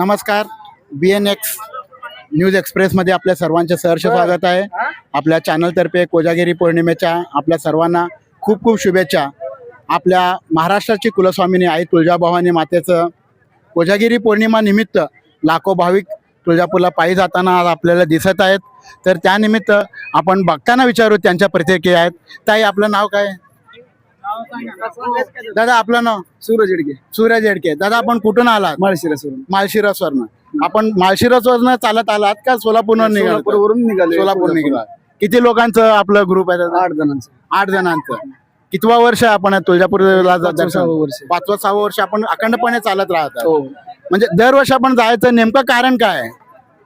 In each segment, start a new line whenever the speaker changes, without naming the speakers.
नमस्कार. B N X news एक्सप्रेसमध्ये आपल्या सर्वांचे सहर्ष स्वागत आहे. आपल्या चॅनलतर्फे कोजागिरी पौर्णिमेच्या आपल्या सर्वांना खूप खूप शुभेच्छा. आपल्या महाराष्ट्राची कुलस्वामिनी आई तुळजाभवानी मातेचं कोजागिरी पौर्णिमा निमित्त लाखो भाविक तुळजापूरला पायी जाताना आज आपल्याला दिसत आहेत. तर त्यानिमित्त आपण बघताना विचारू त्यांच्या प्रतिक्रिया आहेत. ताई आपलं नाव काय? दादा आपलं नाव?
सूरज येडगे
सूरज येडके दादा आपण कुठून आलात?
माळशिरसवरून.
माळशिरसवरनं आपण माळशिरसवरनं चालत आलात का सोलापूरवरून निघाला
सोलापूरवरून निघाले
सोलापूर. निघाला किती लोकांचं आपलं ग्रुप आहे दादा?
आठ जणांचं.
आठ जणांचं. कितवा वर्ष आपण तुळजापूरला जात
पाचवं सहावं वर्ष.
पाचवं सहावं वर्ष आपण अखंडपणे चालत राहतात
हो.
म्हणजे दरवर्षी आपण जायचं नेमकं कारण काय आहे?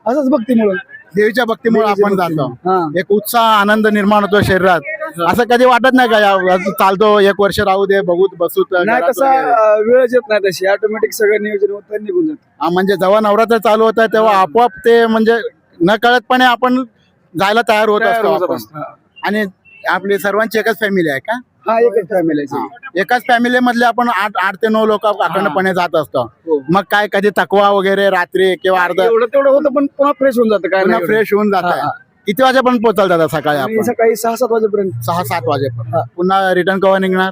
असंच भक्तीमुळं.
देवीच्या भक्तीमुळे आपण. जातो. एक उत्साह आनंद निर्माण होतो शरीरात. असं कधी वाटत नाही का या- चालतो एक वर्ष राहू दे बघू बसू
नाही कसं वेळच येत नाही तशी. ऑटोमॅटिक सगळं नियोजन होतं निघून जात.
म्हणजे जेव्हा नवरात्र चालू होतं तेव्हा आपोआप ते म्हणजे न कळतपणे आपण जायला तयार होत असतो. आणि आपली सर्वांची एकच फॅमिली आहे का?
हा एकच फॅमिली
एकाच फॅमिली मधले आपण आठ आठ ते नऊ लोक अखंडपणे जात असतो.
हो.
मग काय कधी तकवा वगैरे रात्री किंवा अर्ध
एवढं तेवढं होतं पण पुन्हा फ्रेश होऊन जातं काय
फ्रेश होऊन जात. किती वाजेपर्यंत पोहोचाल दादा सकाळी
आणि
आपण?
सकाळी सहा सात वाजेपर्यंत.
सहा सात वाजेपर्यंत. पुन्हा रिटर्न केव्हा निघणार?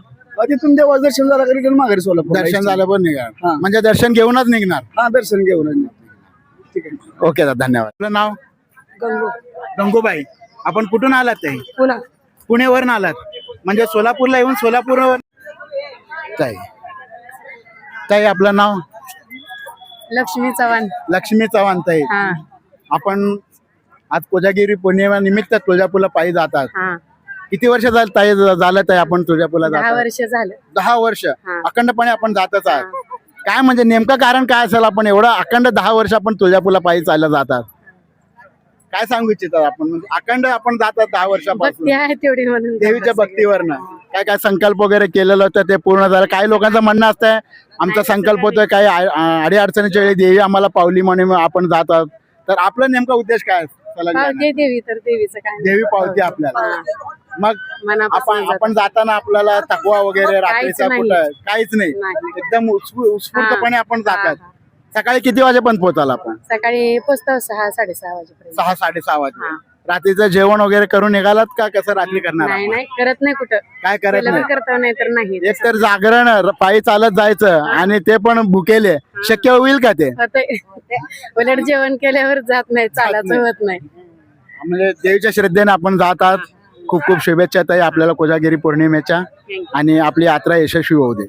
तिथून देवाच दर्शन झालं का रिटर्न माघारी सोलापूर
दर्शन झालं पण निघणार.
हा.
म्हणजे दर्शन घेऊनच निघणार?
हा दर्शन घेऊन ठीक आहे.
ओके दादा धन्यवाद. आपलं नाव? गंगूबाई. आपण कुठून आलात ते?
पुन्हा
पुण्यावरून आलात. म्हणजे सोलापूरला येऊन सोलापूर ताई. ताई आपलं नाव?
लक्ष्मी चव्हाण.
लक्ष्मी चव्हाण ताई.
हा.
आपण आज कोजागिरी पौर्णिमा निमित्त तुळजापूरला पायी जातात.
हा.
किती वर्ष झालं ताई झालं ताई आपण तुळजापूरला
दहा
जातात?
वर्ष झालं.
दहा वर्ष. अखंडपणे आपण जातच आहात. काय म्हणजे नेमकं कारण काय असेल आपण एवढं अखंड दहा वर्ष आपण तुळजापूरला पायी चालत जातात? काय सांगू इच्छितात आपण? म्हणजे अखंड आपण जातात दहा वर्षापासून.
भक्ती आहे तेवढी म्हणून
देवीच्या भक्तीवरनं. काय काय संकल्प वगैरे केलेलं होतं ते पूर्ण झालं. काही लोकांचं म्हणणं असतंय आमचा संकल्प होतोय काही अडी अडचणीच्या वेळी देवी आम्हाला पावली म्हणून आपण जातात. तर आपला नेमका उद्देश काय आहे?
देवी तर देवीचं काय नाही.
देवी पावती आपल्याला
हा.
मग
मनापासून
आपण
जातो.
आपण जाताना आपल्याला तकवा वगैरे रात्रीचा
नाही.
कुठं काहीच नाही
नाही.
एकदम उत्स्फू- उत्स्फूर्तपणे आपण
हा,
जातात
हा.
सकाळी किती वाजेपर्यंत पोहोचाल आपण
सकाळी पोचतो सहा साडेसहा वाजेपर्यंत
सहा साडेसहा वाजे
हा.
रात्रीचं जेवण वगैरे करून निघालात का? कसं रात्री करणार
नाही
आपण?
नाही करत नाही कुठं.
काय करत नाही?
तर करतो नाही तर नाही.
एक तर जागरण र- पायी चालत जायचं आणि ते पण भुकेले. शक्य होईल का ते?
होतंय. उलट जेवण केल्यावर जात नाही चालायचं होत नाही.
म्हणजे देवीच्या श्रद्धेने आपण जात आहात. खूप खूप शुभेच्छा ताई आपल्याला कोजागिरी पौर्णिमेच्या आणि आपली यात्रा यशस्वी होऊ दे.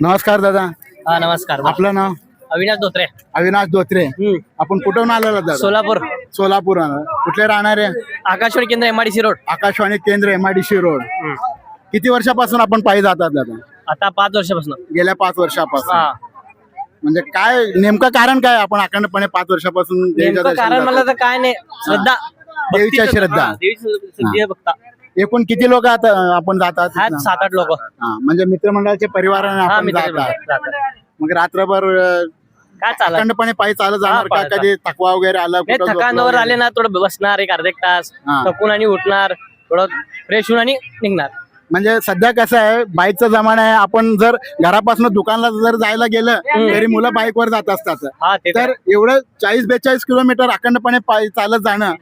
नमस्कार दादा.
हा नमस्कार.
आपलं नाव?
अविनाश धोत्रे.
अविनाश धोत्रे. आपण कुठून आलेलो दादा?
सोलापूर.
सोलापूर कुठले राहणारे
आकाशवाणी केंद्र एमआयडीसी रोड.
आकाशवाणी केंद्र एमआयडीसी रोड. किती वर्षापासून आपण पायी जातात दादा?
आता पाच वर्षापासून.
गेल्या पाच वर्षापासून. म्हणजे काय नेमकं कारण काय आपण अखंडपणे पाच वर्षापासून
नेमकं कारण? मला तर काय नाही. श्रद्धा
देवीच्या
भक्तीचं-
श्रद्धा.
हा, देवीची
एकूण किती लोक आता आपण जातात
आहेत? सात आठ लोक.
हा, म्हणजे मित्रमंडळाचे परिवाराने
हा
आपण
मित्र
जातात मग रात्रभर अं,
काय चालत?
अखंडपणे पायी चालत जाणार का?
पाळत
कधी थकवा वगैरे आला
हे
कुठं
थकांवर
झोपलं
आले ना थोडं बसणार एक अर्धा एक तास
हा.
थकून आणि उठणार थोडं फ्रेश होऊन आणि निघणार.
म्हणजे सध्या कसं आहे बाईकचा जमाना आहे आपण जर घरापासून दुकानला जर जायला गेलं तरी मुलं बाईकवर जात असतात.
हा ते
तर एवढं चाळीस बेचाळीस किलोमीटर अखंडपणे पायी चालत जाणं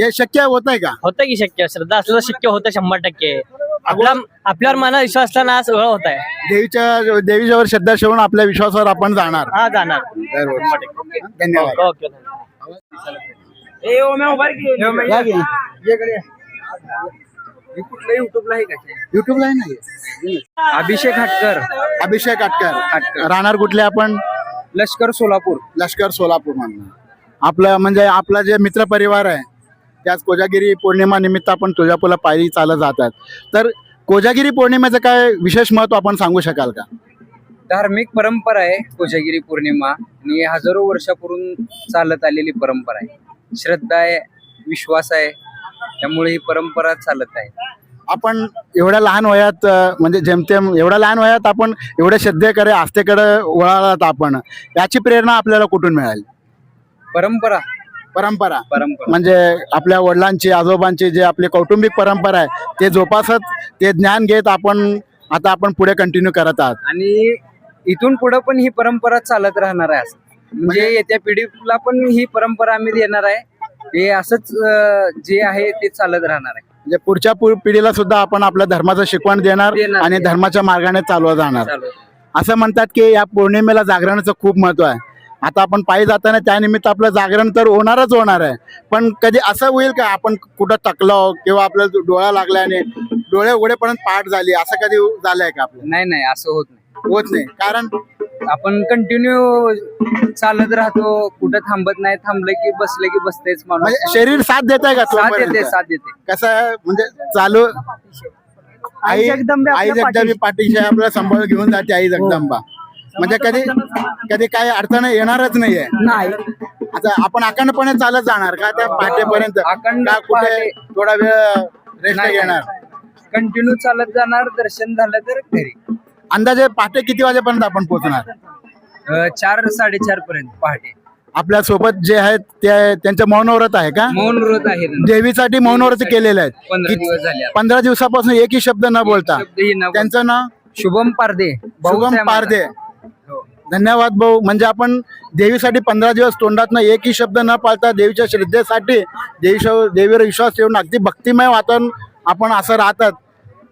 हे शक्य होत आहे का?
होतं की शक्य श्रद्धा असलं तर शक्य होतं शंभर टक्के. आपला आपल्यावर मनात विश्वास असला ना सगळं होत आहे
देवीच्या देवीच्यावर श्रद्धा ठेवून आपल्या विश्वासावर आपण जाणार.
हा जाणार.
धन्यवाद.
ओके
या की.
युट्यूबला आहे का
युट्यूबला आहे नाही
अभिषेक हटकर.
अभिषेक अटकर राहणार कुठले आपण?
लष्कर सोलापूर.
लष्कर सोलापूर म्हणून आपलं म्हणजे आपला जे मित्र परिवार आहे त्याच कोजागिरी पौर्णिमा निमित्त आपण तुळजापूरला पायी चालत जातात. तर कोजागिरी पौर्णिमेचं काय विशेष महत्त्व आपण सांगू शकाल का?
धार्मिक परंपरा आहे कोजागिरी पौर्णिमा आणि हजारो वर्षापूर्वी चालत आलेली परंपरा आहे. श्रद्धा आहे विश्वास आहे त्यामुळे ही परंपरा चालत आहे.
आपण एवढ्या लहान वयात म्हणजे जेमतेम एवढ्या लहान वयात आपण एवढ्या श्रद्धेकडे आस्थेकडे वळालात आपण याची प्रेरणा आपल्याला कुठून मिळाली?
परंपरा
परंपरा.
परंपरा.
म्हणजे आपल्या वडिलांची आजोबांची जे आपली कौटुंबिक परंपरा आहे ते जोपासत ते ज्ञान घेत आपण आता आपण पुढे कंटिन्यू करत आहात.
आणि इथून पुढे पण ही परंपरा चालत राहणार आहे असं. म्हणजे येत्या पिढीला पण ही परंपरा आम्ही देणार आहे. ते असंच जे आहे ते चालत राहणार आहे.
म्हणजे पुढच्या पिढीला सुद्धा आपण आपल्या धर्माचं शिकवण देणार. आणि धर्माच्या मार्गाने चालवत जाणार.
चालू
असं म्हणतात की या पौर्णिमेला जागरणाचं खूप महत्त्व आहे. आता आपण पायी जाताना त्यानिमित्त आपलं जागरण तर होणारच होणार आहे. पण कधी असं होईल का आपण कुठं थकलो किंवा आपल्याला डोळा लागल्याने डोळे उघडेपर्यंत पाठ झाली असं कधी झालंय का आपलं?
नाही नाही असं होत नाही.
होत नाही. कारण
आपण कंटिन्यू चालत राहतो कुठं थांबत नाही थांबलं की बसलं की बसतेच माणूस.
म्हणजे शरीर साथ देत आहे का
साथ? देते साथ देते.
कसं आहे? म्हणजे चालू आई
जगदंबे
आई
आपल्या
जगदंबी पाठीशी. आपल्याला सांभाळ घेऊन जाते आई जगदंबा. म्हणजे कधी कधी काही अडचण येणारच नाहीये.
नाही.
आता आपण अखंडपणे चालत जाणार का त्या पाठेपर्यंत?
अखंड
का कुठे. थोडा वेळ रेस्ट
नाही,
घेणार?
कंटिन्यू चालत जाणार दर्शन झालं तर घरी.
अंदाजे पहाटे किती वाजेपर्यंत आपण पोहोचणार?
अं, चार साडेचार पर्यंत पहाटे.
आपल्यासोबत जे आहेत ते त्यांचं मौनव्रत आहे का?
मौन व्रत आहे ना.
देवीसाठी मौनव्रत केलेलं आहे.
पंधरा
किती-
दिवस झाले आता.
पंधरा दिवसापासून एकही शब्द न बोलता.
शब्दही न बोलता.
त्यांचं नाव?
शुभम पारदे.
शुभम
माझा.
पारदे. धन्यवाद भाऊ. म्हणजे आपण देवीसाठी पंधरा दिवस तोंडातनं एकही शब्द न पाळता देवीच्या श्रद्धेसाठी देवीच्या देवीवर विश्वास ठेवून अगदी भक्तिमय वातावरण आपण असं राहतात.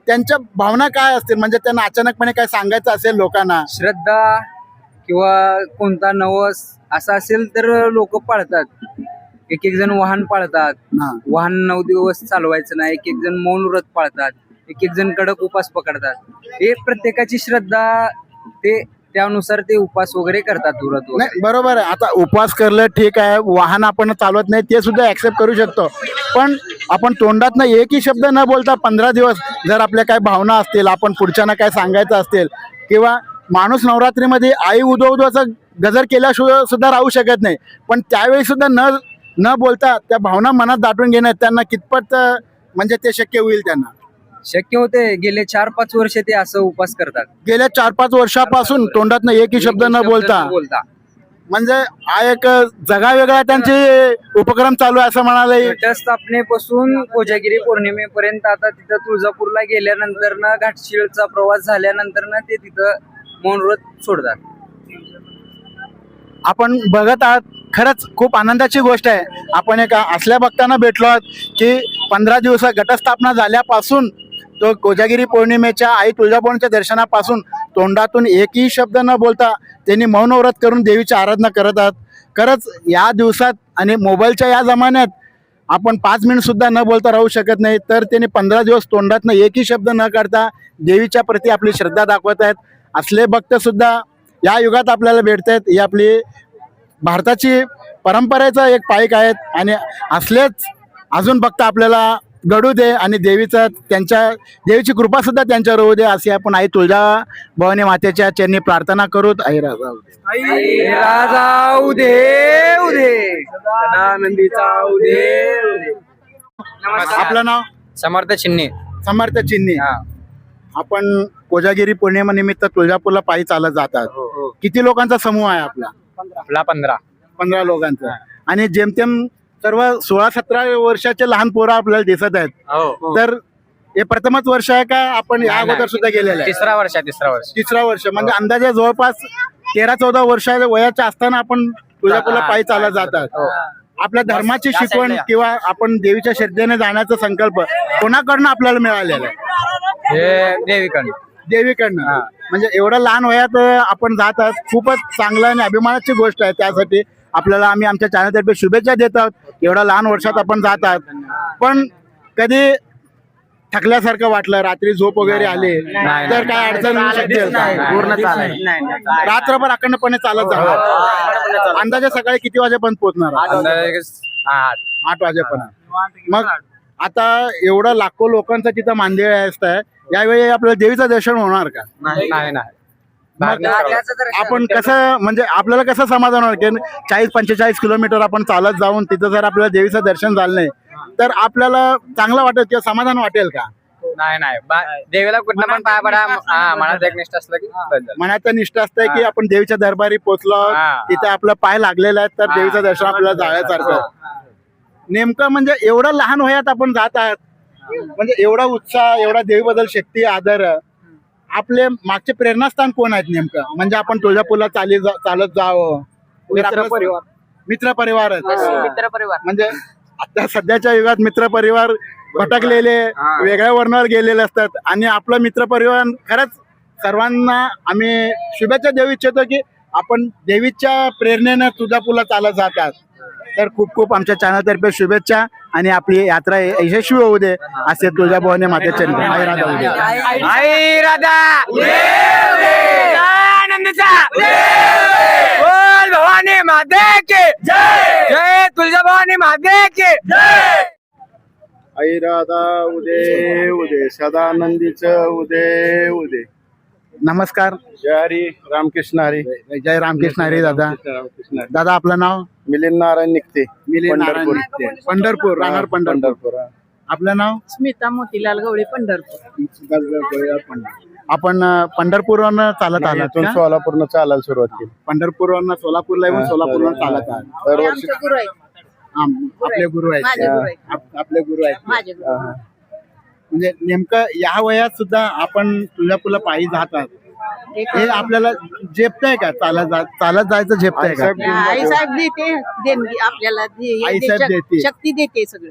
त्यांच्या भावना काय असतील? म्हणजे त्यांना अचानकपणे काय सांगायचं असेल लोकांना?
श्रद्धा किंवा कोणता नवस असा असेल तर लोक पाळतात. एक एक जण वाहन पाळतात. वाहन नऊ दिवस चालवायचं नाही. एक एक जण मौन व्रत पाळतात. एक एक जण कडक उपास पकडतात. हे प्रत्येकाची श्रद्धा ते त्यानुसार ते उपास वगैरे करतात वगैरे
नाही बरोबर आहे. आता उपवास करलं ठीक आहे वाहन आपण चालवत नाही ते सुद्धा ऍक्सेप्ट करू शकतो. पण आपण तोंडातनं एकही शब्द न बोलता पंधरा दिवस जर आपल्या काय भावना असतील आपण पुढच्यांना काय सांगायचं असतील किंवा माणूस नवरात्रीमध्ये आई उदो उदो असं गजर केल्याशिवाय सुद्धा राहू शकत नाही. पण त्यावेळी सुद्धा न न बोलता त्या भावना मनात दाटून घेणं त्यांना कितपत अं, म्हणजे ते शक्य होईल त्यांना.
शक्य होते गेले चार पाच वर्ष ते असं उपास करतात.
गेल्या चार पाच वर्षापासून तोंडातनं एकही शब्द न बोलता.
बोलता.
म्हणजे हा एक जगावेगळा त्यांचे उपक्रम चालू आहे असं म्हणाले
घटस्थापनेपासून कोजागिरी पौर्णिमेपर्यंत आता तिथं तुळजापूरला गेल्यानंतर ना घाटशिळचा प्रवास झाल्यानंतर ना ते तिथं मौन व्रत सोडतात.
आपण बघत आहात खरंच खूप आनंदाची गोष्ट आहे. आपण एका असल्या भक्तांना भेटलो आहोत की पंधरा दिवस घटस्थापना झाल्यापासून तो कोजागिरी पौर्णिमेच्या आई तुळजाभवानीच्या दर्शनापासून तोंडातून एकही शब्द न बोलता त्यांनी मौनव्रत करून देवीची आराधना करत आहात. खरंच या दिवसात आणि मोबाईलच्या या जमान्यात आपण पाच मिनिटसुद्धा न बोलता राहू शकत नाही. तर त्यांनी पंधरा दिवस तोंडातनं एकही शब्द न काढता देवीच्या प्रती आपली श्रद्धा दाखवत आहेत. असले भक्तसुद्धा या युगात आपल्याला भेटत आहेत ही आपली भारताची परंपरेचा एक पाईक आहेत आणि असलेच अजून भक्त आपल्याला घडू दे आणि देवीचं त्यांच्या देवीची कृपा सुद्धा त्यांच्यावर होऊ दे अशी आपण आई तुळजा भवानी मातेच्या चरणी प्रार्थना करूत. आई राजा दे.
राजा उदे उदे. सदानंदीचा उदे
आपलं नाव?
समर्थ चिन्हे
समर्थ चिन्नी. आपण कोजागिरी पौर्णिमा निमित्त तुळजापूरला पायी चालत जातात. किती लोकांचा समूह आहे आपला?
आपला पंधरा.
पंधरा लोकांचा. आणि जेमतेम सर्व सोळा सतरा वर्षाचे लहान पोरं आपल्याला दिसत आहेत.
हो.
तर हे प्रथमच वर्ष आहे का आपण या
नाही,
अगोदर सुद्धा गेलेलं आहे?
तिसरा वर्ष आहे तिसरा वर्ष.
तिसरा वर्ष. म्हणजे अंदाजे जवळपास तेरा चौदा वर्ष वयाच्या असताना आपण तुळजापूरला पायी चालत जातात.
हो.
आपल्या धर्माची
या
शिकवण
साईडला.
किंवा आपण देवीच्या श्रद्धेने जाण्याचा संकल्प कोणाकडनं आपल्याला मिळालेला आहे?
हे देवीकडनं.
देवीकडनं. म्हणजे एवढं लहान वयात आपण जात आहात. खूपच चांगलं आणि अभिमानाची गोष्ट आहे त्यासाठी आपल्याला आम्ही आमच्या चॅनलतर्फे शुभेच्छा देत आहोत. एवढ्या लहान वर्षात आपण जात आहात. पण कधी थकल्यासारखं वाटलं रात्री झोप वगैरे आले तर काय अडचण होऊ शकते पूर्ण रात्रभर अखंडपणे चालत जाणार अंदाजे सकाळी किती वाजेपर्यंत पोहोचणार? आठ वाजेपर्यंत. मग आता एवढं लाखो लोकांचं तिथं मांदिळ असतं. यावेळी आपल्याला देवीचं दर्शन होणार का?
नाही.
आपण कसं म्हणजे आपल्याला कसं समाधान होणार? की चाळीस पंचेचाळीस किलोमीटर आपण चालत जाऊन तिथं जर आपल्याला देवीचं दर्शन झालं नाही तर आपल्याला चांगलं वाटेल किंवा समाधान वाटेल का?
नाही नाही. देवीला कुठला पण पाया पडा. मनात एक निष्ठ असलं की.
मनात निष्ठा असते की आपण देवीच्या दरबारी पोहोचलो. तिथे आपलं पाय लागलेला आहे तर देवीचं दर्शन आपल्याला जाण्यासारखं नेमकं म्हणजे एवढं लहान वयात आपण जात आहात म्हणजे एवढा उत्साह एवढा देवीबद्दल शक्ती आदर आपले मागचे प्रेरणास्थान कोण आहेत नेमकं? म्हणजे आपण तुळजापूरला चाली जा- चालत जावं. मित्र परिवार.
मित्र परिवार.
म्हणजे आता सध्याच्या युगात मित्र परिवार भटकलेले वेगळ्या वर्णावर गेलेले असतात आणि आपला मित्र परिवार खरंच सर्वांना आम्ही शुभेच्छा देऊ इच्छितो की आपण देवीच्या प्रेरणेनं तुळजापूरला चालत जातात तर खूप खूप आमच्या चॅनलतर्फे शुभेच्छा आणि आपली यात्रा यशस्वी होऊ दे असे तुळजाभवानी मातेचे आशीर्वाद होऊ दे
आई राधा आनंदचा. बोल भवानी माते के. जय. जय तुळजा भवानी माते के.
आई राधा उदे उदे सदानंदीच उदे उदे नमस्कार.
जय हरी रामकृष्ण हरी.
जय रामकृष्ण हरी दादा.
रामकृष्ण हरी.
दादा आपलं नाव?
मिलिंद नारायण निघते
मिलिंद
पंढरपूर.
नारायण निघते. पंढरपूर राहणार पंढरपूर.
पंढरपूर.
आपलं नाव?
स्मिता मोतीलाल गवळी पंढरपूर.
आपण अं, पंढरपूरवरनं चालत आलात
इथून
का?
सोलापूरनं चालायला सुरुवात केली.
पंढरपूरवरनं सोलापूरला येऊन सोलापूरवरून
हा.
चालत आहात
दरवर्षी.
आम- आपले गुरु आहेत.
माझे गुरु आहेत.
आप- आपले गुरु आहेत.
माझे गुरु.
हा, हा.
म्हणजे नेमकं या वयात सुद्धा आपण तुळजापूरला पायी जातात हे आपल्याला झेपतंय का? चालत जा चालत जायचं झेपतंय का?
आईसाहेब
आई साहेब देते देणगी आपल्याला दे- हे
आईसाहेब
दे-
देते.
शक्ती देते सगळी.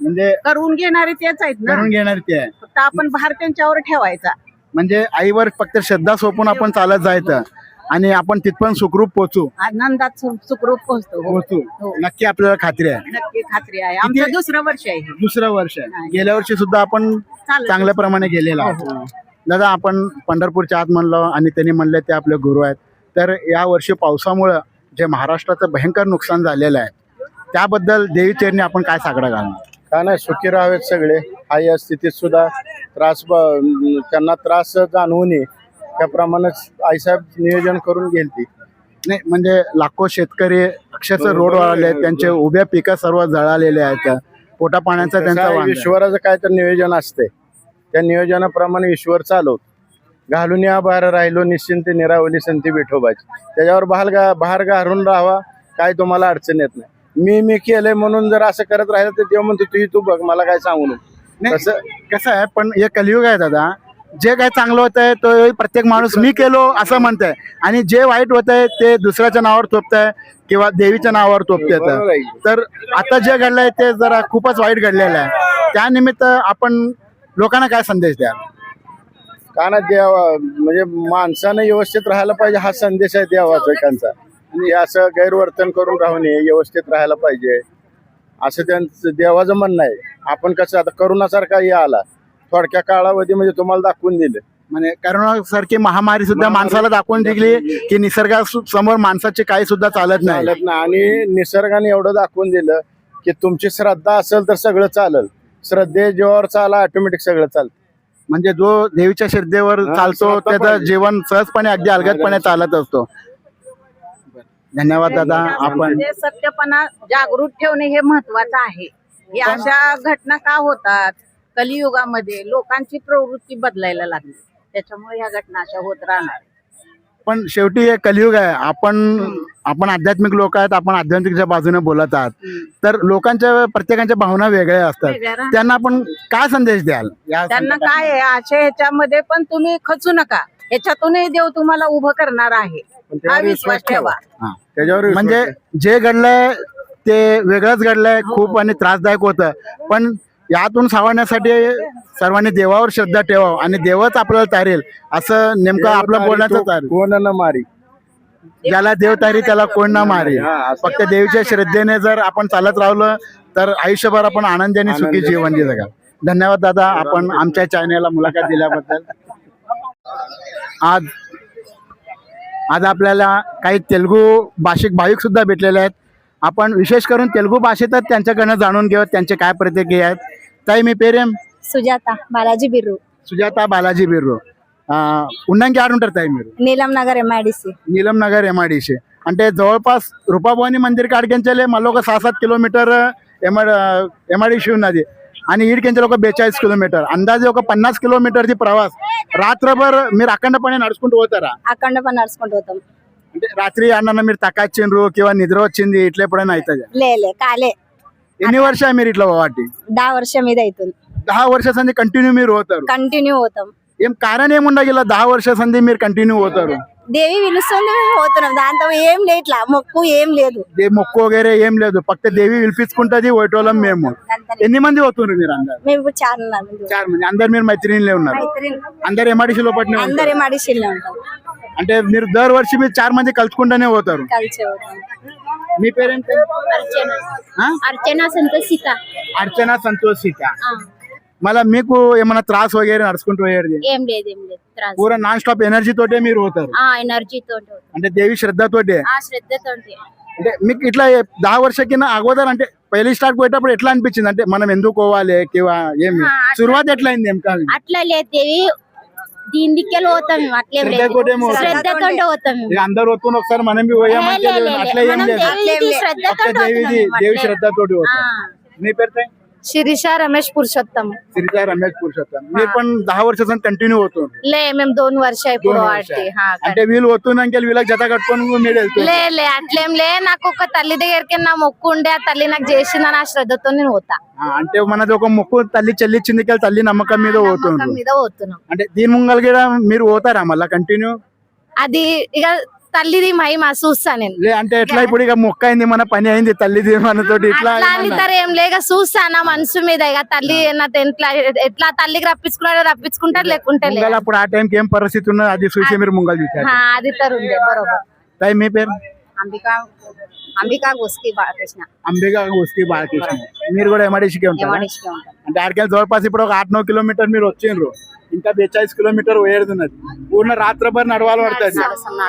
म्हणजे
करून घेणारे तेच आहेत ना.
करून घेणार ते आहे.
फक्त आपण भार त्यांच्यावर ठेवायचा.
म्हणजे आईवर फक्त श्रद्धा सोपून आपण चालत जायचं. आणि आपण तिथपर्यंत सुखरूप पोहोचू.
आनंदात सु- सुखरूप पोहोचतो हो.
पोहोचू.
हो.
नक्की आपल्याला खात्री आहे.
नक्की खात्री आहे. आमचं दुसरं वर्ष आहे हे.
दुसरं वर्ष आहे. गेल्या वर्षी सुद्धा आपण चांगल्या प्रमाणे गेलेला आहोत. दादा आपण पंढरपूरच्या आत म्हणलो आणि त्यांनी म्हणले ते आपले गुरु आहेत. तर या वर्षी पावसामुळं जे महाराष्ट्राचं भयंकर नुकसान झालेलं आहे त्याबद्दल देवी चरणी आपण काय साकडा घालणार?
का नाही सुखी राहावेत सगळे. हा या स्थितीत सुद्धा त्रास ब- त्यांना त्रास जाणवू नये त्याप्रमाणेच आईसाहेब नियोजन घेऊन गेलती
नाही म्हणजे लाखो शेतकरी अक्षरशः रोडवर आले आहेत त्यांचे उभ्या पिकं सर्व जळालेले आहेत. पोटा पाण्याचा
कसं
त्यांचा.
ईश्वराचं काय तर नियोजन असते त्या नियोजनाप्रमाणे ईश्वर चालवत. घालून या बाहेर राहिलो निश्चिंत निरावली संती विठोबाची. त्याच्यावर बहाल गा बहार घालून राहावा काय तुम्हाला अडचण येत नाही. मी मी केलंय म्हणून जर असं करत राहिलं तर तेव्हा म्हणतो तुझी तू बघ मला काय सांगू नको. तसं
कसं आहे पण हे कलियुग आहे दादा. जे काय चांगलं होत आहे तो प्रत्येक माणूस मी केलो असं म्हणतंय. आणि जे वाईट होत आहे ते दुसऱ्याच्या नावावर थोपतंय किंवा देवीच्या नावावर थोपत
आहे.
तर आता जे घडलंय ते जरा खूपच वाईट घडलेलं आहे. त्यानिमित्त आपण लोकांना काय संदेश द्या
का ना देवा म्हणजे माणसानं व्यवस्थित राहायला पाहिजे हा संदेश आहे देवाचा त्यांचा आणि असं गैरवर्तन करून राहू नये व्यवस्थित राहायला पाहिजे. असं त्यांचं देवाचं म्हणणं आहे. आपण कसं आता करोनासारखा हे आला. थोडक्या काळावधी म्हणजे तुम्हाला दाखवून दिलं.
म्हणजे करोनासारखी महामारी सुद्धा माणसाला दाखवून दिली की निसर्गा समोर माणसाचे काही सुद्धा चालत नाही.
चालत नाही. आणि निसर्गाने एवढं दाखवून दिलं की तुमची श्रद्धा असेल तर सगळं चालेल. श्रद्धे जेव्हावर चाला ऑटोमॅटिक सगळं चालतं.
म्हणजे जो देवीच्या श्रद्धेवर चालतो त्याचं. जीवन सहजपणे अगदी अलगदपणे चालत. असतो. धन्यवाद दादा. आपण
म्हणजे सत्यपणा जागृत ठेवणे हे महत्वाचं आहे. हे अशा घटना का होतात? कलियुगामध्ये लोकांची प्रवृत्ती बदलायला लागली. त्याच्यामुळे ह्या घटना अशा होत राहणार.
पण शेवटी हे कलियुग आहे. आपण आपण आध्यात्मिक लोक आहेत आपण आध्यात्मिकच्या बाजूने बोलत आहात. तर लोकांच्या प्रत्येकाच्या भावना वेगळ्या असतात.
राहणार.
त्यांना आपण काय संदेश द्याल? या
त्यांना? काय आहे? अशा ह्याच्यामध्ये पण तुम्ही खचू नका. ह्याच्यातूनही देव तुम्हाला उभं करणार आहे. हा विश्वास ठेवा.
हा.
त्याच्यावर
म्हणजे. जे घडलंय ते वेगळंच घडलंय खूप आणि त्रासदायक होतं. पण यातून सावरण्यासाठी सर्वांनी देवावर श्रद्धा ठेवावं आणि देवच आपल्याला तारेल असं नेमकं आपलं बोलण्याचं तारेल
कोण न मारी.
ज्याला देव तारी त्याला कोण ना मारे. फक्त देवीच्या श्रद्धेने जर आपण चालत राहिलो तर आयुष्यभर आपण आनंदाने सुखी. जीवन जगा धन्यवाद दादा. आपण आमच्या चॅनेलला मुलाखत दिल्याबद्दल. आज आज आपल्याला काही तेलुगू भाषिक भाविक सुद्धा भेटलेले आहेत. आपण विशेष करून तेलुगू भाषेतच त्यांच्याकडनं जाणून घेऊ त्यांचे काय प्रतिक्रिया आहेत. ताई मी पेरेम.
सुजाता बालाजी బిర్రు
సుజాత బాలాజీ బిర్రు ఉన్నాం ఆడుంటారు తాయి మీరు
Neelam Nagar MIDC
Neelam Nagar M I D C आणि ते जवळपास रुपाभवानी मंदिर काडकेंचेले मला लोक सहा सात kilometre M I M I D C नदी आणि इडकेंचे लोक बेचाळीस किलोमीटर. अंदाजे लोक पन्नास किलोमीटरची प्रवास. रात्रभर మీరు అఖండపणे నడుచుకుంటూ होत
అక్కడ పని నడుచుకుంటూ పోతాం
అంటే రాత్రి అన్న మీరు తక్కొచ్చిండ్రు కివా నిద్ర వచ్చింది ఇట్లా ఎప్పుడైనా అవుతుంది?
లేలే కాలే.
ఎన్ని వర్షాలు మీరు ఇట్లా పోవాలి
దా వర్షం మీద అవుతుంది.
దా వర్ష సంధి కంటిన్యూ మీరు పోతారు?
కంటిన్యూ పోతాం.
ఏం కారణం ఏముండదు ఇలా దా వర్ష సంధి మీరు కంటిన్యూ పోతారు?
దేవి పిలుస్తుంది పోతున్నాం. దాంతో ఏం లేట్లా మొక్కు ఏం లేదు.
మొక్కు వగేరే ఏం లేదు. పక్క దేవి పిలిపించుకుంటది ఓటోలం మేము. ఎన్ని మంది పోతున్నారు మీరు అందరు?
మేము చాలా మంది.
చార్ మంది అందరు మీరు మైత్రిలే ఉన్నారు. అందరు ఏమడిసిలో పట్టిన
అందరు ఏమడిసిలో ఉంటారు.
అంటే మీరు దర్ వర్షి మీరు చార్ మంది కలుసుకుంటూనే పోతారు.
కలిసి పోతాం
మీ పేరేంటి?
అర్చన? అర్చన సంతోషిత.
అర్చన సంతోష్ సీత మళ్ళా మీకు ఏమైనా త్రాస్ వగేరే నడుచుకుంటూ పోయేది?
ఏం లేదు ఏం లేదు. త్రాసు.
పూరా నాన్ స్టాప్ ఎనర్జీ తోటే మీరు పోతారు?
ఆ ఎనర్జీ తోటి.
అంటే దేవి శ్రద్ధతోటే?
ఆ శ్రద్ధతోటి.
అంటే మీకు ఇట్లా దహా వర్ష కింద అగోదర్ అంటే పెళ్ళి స్టార్ట్ పోయేటప్పుడు ఎట్లా అనిపించింది? అంటే మనం ఎందుకు పోవాలి? ఏమి
ఆ, అట్లా-
శురువాత్ ఎట్లా అయింది ఏం కాదు?
అట్లా లేదు దేవి. దీని దిక్కే పోతాం అట్లే
శ్రద్ధతో పోతాం అందరు వస్తుంది ఒకసారి మనం శ్రద్ధతో నీ
పేరు లే, లే,
అట్లా ఏం
మనం
లేదు
దేవిది
ఒక్క
శ్రద్ధతోటి
దేవిది
పోతున్నాం మేము,
దేవి
అట్లే.
శ్రద్ధతోటి పోతాం
ఆ.
మీ పేరు
శిరీష రమేష్ పురుషోత్తం
సిరిజా రమేష్ పురుషోత్తం మీరు पण दहा वर्षाचं कंटिन्यू होतो
లే మేము దోన్ వర్ష ఇప్పుడు
दोन
వాటి
वर्ष.
హా,
అంటే వీళ్ళు వస్తున్నాక వీళ్ళకి జత కట్టుకొని మీరు వెళ్తుంది
లే లే అట్లేం లే నాకు ఒక తల్లి దగ్గరికి నా మొక్కు ఉండే ఆ తల్లి నాకు చేసిందని ఆ శ్రద్ధతో నేను పోతా
అంటే మనది ఒక మొక్కు తల్లి చెల్లిచ్చింది కదా తల్లి నమ్మకం మీద
నమ్మకం
పోతుంది
మీద పోతున్నాం
అంటే దీని ముంగల్ కూడా మీరు పోతారా మళ్ళా కంటిన్యూ
అది ఇక తల్లిది మహిమ చూస్తా నేను.
అంటే ఎట్లా ఇప్పుడు ఇక మొక్క అయింది మన పని అయింది తల్లిది మనతో ఇట్లా
ఏం లేక చూస్తా నా మనసు మీద ఇక తల్లి ఎట్లా ఎట్లా తల్లికి రప్పించుకున్నాడో రప్పించుకుంటారు లేకుంటే
అప్పుడు ఆ టైంకి ఏం పరిస్థితి ఉన్నది? అది చూసి మీరు ముంగల్ చూసారు
అది తరుంది
మీ పేరు?
అంబికా అంబికా గోస్కి బాలకృష్ణ.
అంబికా గోస్కి బాలకృష్ణ. మీరు కూడా ఎమడేసికే ఉంటారు? అంటే ఇప్పుడు ఒక ఆరు నో కిలోమీటర్ మీరు వచ్చిండ్రు. ఇంకా బెచాయిస్ కిలోమీటర్ పోయేది ఉన్నది. పూర్ణ రాత్రభర నడవాలి పడుతుంది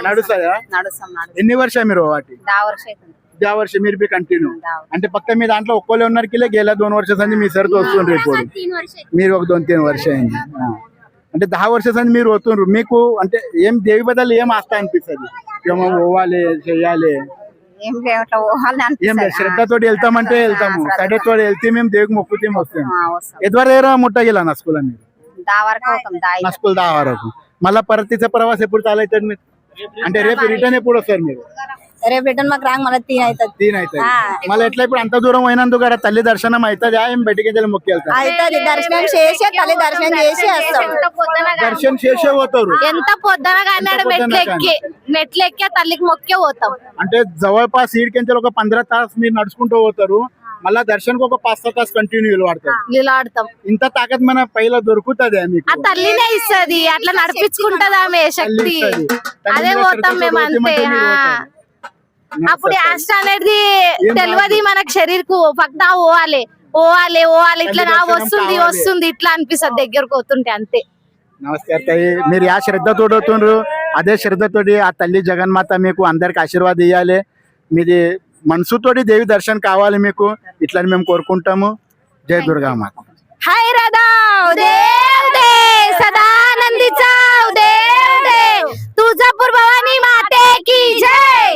నడుస్తాయా
ఎన్ని వర్షం మీరు వాటి? ఇదే మీరు కంటిన్యూ అంటే పక్క మీ దాంట్లో ఒక్కోలే ఉన్నారు కిలే గేలా దోన్ వర్ష మీ సరితో వస్తుండ్రు ఇప్పుడు. మీరు ఒక దోన్ తీన్ వర్ష అంటే దహ వర్ష సంది మీరు వస్తుండ్రు. మీకు అంటే ఏం దేవి బదులు ఏం ఆస్థ అనిపిస్తుంది? ఏమో పోవాలి చెయ్యాలి.
ఏం
శ్రద్ధతోటి వెళ్తామంటే వెళ్తాము. సడేతోటి వెళ్తే మేము దేవుకి మొక్కుతే
వస్తాము.
ఎదురు ముట్టగిలా నా స్కూల్ అనేది అవుతుంది
दहा वारक होतं दहा
నా దా వరకు మళ్ళీ परतीचा प्रवास ఎప్పుడు चालायचं मी అంటే రేపు రిటర్న్ ఎప్పుడు వస్తారు మీరు?
రేపు రిటర్న్ మాకు రాంగ్ మళ్ళీ తీన్ అవుతుంది
దీని అవుతుంది మళ్ళీ ఎట్లా ఇప్పుడు అంత దూరం పోయినందుకు అక్కడ తల్లి దర్శనం అవుతుందా ఏం బయటికి మొక్కి వెళ్తారు
అవుతుంది దర్శనం చేసి తల్లి దర్శనం చేసి వస్తాం.
ఎంత పొద్దున గా-
దర్శనం చేసే పోతారు.
ఎంత పొద్దున కానీ ఆడ తల్లికి మొక్కే పోతాం.
అంటే జవळపాస్ ఈడికెంచెల్ ఒక పంద్ర తాస్ మీరు నడుచుకుంటూ పోతారు. మళ్ళా దర్శనకు ఒక తాస్ కంటిన్యూ నిలబడతారు
నిలాడతాం
ఇంత తాకత్ మన పైల దొరుకుతుంది మీకు.
ఆ తల్లినే ఇస్తది అట్లా నడిపించుకుంటది ఆమె శక్తి? అదే పోతాం మేము అంతే. అప్పుడు యాస్ట్ అనేది తెలియదు మనకు శరీరకు ఫక్త పోవాలి పోవాలి పోవాలి ఇట్లా నా
దర్శనం
వస్తుంది. వస్తుంది ఇట్లా అనిపిస్తుంది దగ్గరకు పోతుంటే అంతే.
నమస్కారం తల్లి మీరు యా శ్రద్ధతో వస్తుండ్రు. అదే శ్రద్ధతోటి ఆ తల్లి జగన్మాత మీకు అందరికి ఆశీర్వాదం ఇవ్వాలి మీది మనసుతోటి దేవి దర్శనం కావాలి మీకు ఇట్లని మేము కోరుకుంటాము జయ దుర్గా మాత
హై రాధావ్ దేవ్ దే సదానందిచావ్ దేవ్ దే తుజాపూర్ భవానీ మాతే కీ జై